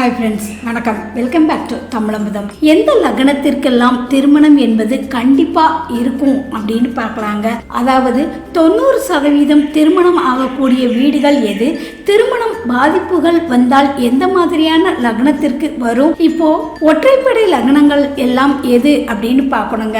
Hi friends வணக்கம். Welcome back to தமிழம்பதம். எந்த லக்னத்திற்கெல்லாம் திருமணம் என்பது கண்டிப்பா இருக்கும் அப்படின்னு பார்க்கலாங்க. அதாவது தொண்ணூறு சதவீதம் திருமணம் ஆகக்கூடிய வீடுகள் எது? திருமணம் பாதிப்புகள் வந்தால் எந்த மாதிரியான லக்னத்திற்கு வரும்? இப்போ ஒற்றைப்படை லக்னங்கள் எல்லாம் எது அப்படின்னு பார்க்கணுங்க.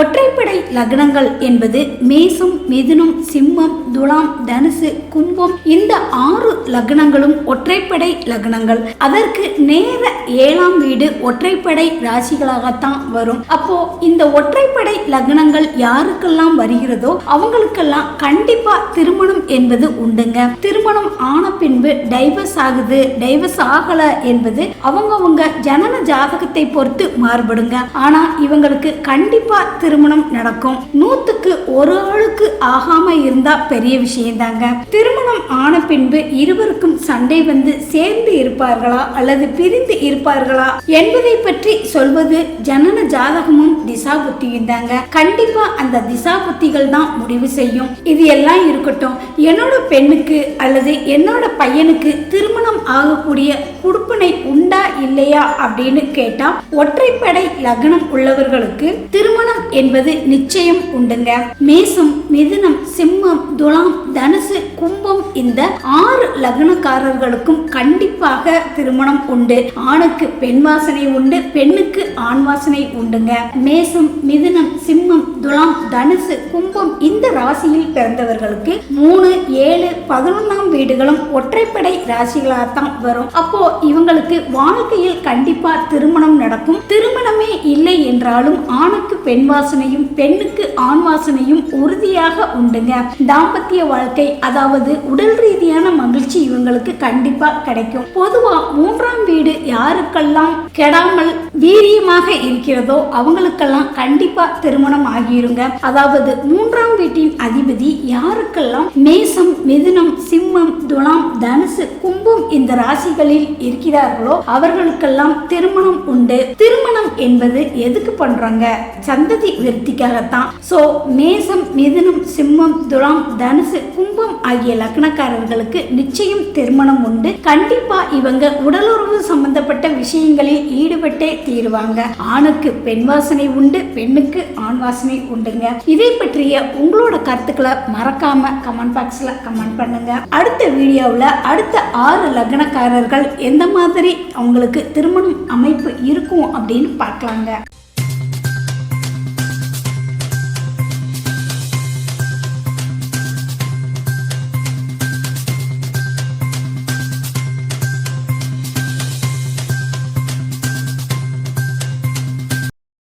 ஒற்றைப்படை லக்னங்கள் என்பது மேசம் மிதுனம் சிம்மம் துலாம் தனுசு கும்பம் இந்த ஆறு லக்னங்களும் ஒற்றைப்படை லக்னங்கள். அதற்கு நேர ஏழாம் வீடு ஒற்றைப்படை ராசிகளாகத்தான் வரும். அப்போ இந்த ஒற்றைப்படை லக்னங்கள் யாருக்கெல்லாம் வருகிறதோ அவங்களுக்கெல்லாம் கண்டிப்பா திருமணம் என்பது உண்டுங்க. திருமணம் ஆன பின்பு டைவர்ஸ் ஆகுது. டைவர்ஸ் ஆகல என்பது அவங்கவுங்க ஜனன ஜாதகத்தை பொறுத்து மாறுபடுங்க. ஆனா இவங்களுக்கு கண்டிப்பா திருமணம் நடக்கும். நூத்துக்கு ஒரு ஆளுக்கு ஆகாம இருந்தா பெரிய விஷயம் தாங்க திருமணம் ஆன பின்பு இருவருக்கும் சண்டை வந்து சேர்ந்து இருப்பார்களா அல்லது பிரிந்து இருப்பார்களா என்பதை பற்றி சொல்வது ஜனன ஜாதகமும் திசா புத்தியும் தாங்க கண்டிப்பா அந்த திசா புத்திகள் தான் முடிவு செய்யும். இது எல்லாம் இருக்கட்டும். என்னோட பெண்ணுக்கு அல்லது என்ன என்னோட பையனுக்கு திருமணம் ஆகக்கூடிய குடுப்பனை உண்டா இல்லையா அப்படின்னு கேட்டா ஒற்றைப்படை லக்னம் உள்ளவர்களுக்கு திருமணம் என்பது நிச்சயம் உண்டுங்க. மேசம் மிதுனம் சிம்மம் துலாம் தனுசு கும்பம் இந்த ஆறு லக்னக்காரர்களுக்கும் கண்டிப்பாக திருமணம் உண்டு. ஆணுக்கு பெண் வாசனை உண்டு பெண்ணுக்கு ஆண் வாசனை உண்டுங்க. மேசம் மிதுனம் சிம்மம் துலாம் தனுசு கும்பம் இந்த ராசியில் பிறந்தவர்களுக்கு மூணு ஏழு பதினொன்றாம் வீடுகளும் ஒற்றைப்படை ராசிகளாக தான் வரும். அப்போ இவங்களுக்கு வாழ்க்கையில் கண்டிப்பா திருமணம் நடக்கும். திரு என்றாலும் ஆணுக்கு பெண் வாசனையும் பெண்ணுக்கு ஆண் வாசனையும் உறுதியாக உண்டுங்க. தாம்பத்திய வாழ்க்கை அதாவது உடல் ரீதியான மகிழ்ச்சி இவங்களுக்கு கண்டிப்பா கிடைக்கும். பொதுவா மூன்றாம் வீடு யாருக்கெல்லாம் கெடாமல் வீரியமாக இருக்கிறதோ அவங்களுக்கெல்லாம் கண்டிப்பா திருமணம் ஆகிருங்க. அதாவது மூன்றாம் வீட்டின் அதிபதி யாருக்கெல்லாம் மேசம் மிதுனம் சிம்மம் துலாம் தனுசு கும்பம் இந்த ராசிகளில் இருக்கிறார்களோ அவர்களுக்கெல்லாம் திருமணம் உண்டு. திருமணம் என்பது எதுக்கு பண்றாங்க? சந்ததி விருத்திக்காகத்தான் சோ மேசம் மிதுனம் சிம்மம் துலாம் தனுசு கும்பம் ஆகிய லக்னக்காரர்களுக்கு நிச்சயம் திருமணம் உண்டு. கண்டிப்பா இவங்க உடலுறவு சம்பந்தப்பட்ட விஷயங்களில் ஈடுபட்டே தீருவாங்க. ஆணுக்கு பெண் வாசனை உண்டு பெண்ணுக்கு ஆண் வாசனை உண்டுங்க. இதை பற்றிய உங்களோட கருத்துக்களை மறக்காம கமெண்ட் பாக்ஸ்ல கமெண்ட் பண்ணுங்க. அடுத்த வீடியோவில் அடுத்த ஆறு லக்னக்காரர்கள் எந்த மாதிரி அவங்களுக்கு திருமணம் அமைப்பு இருக்கும் அப்படின்னு பார்க்கலாங்க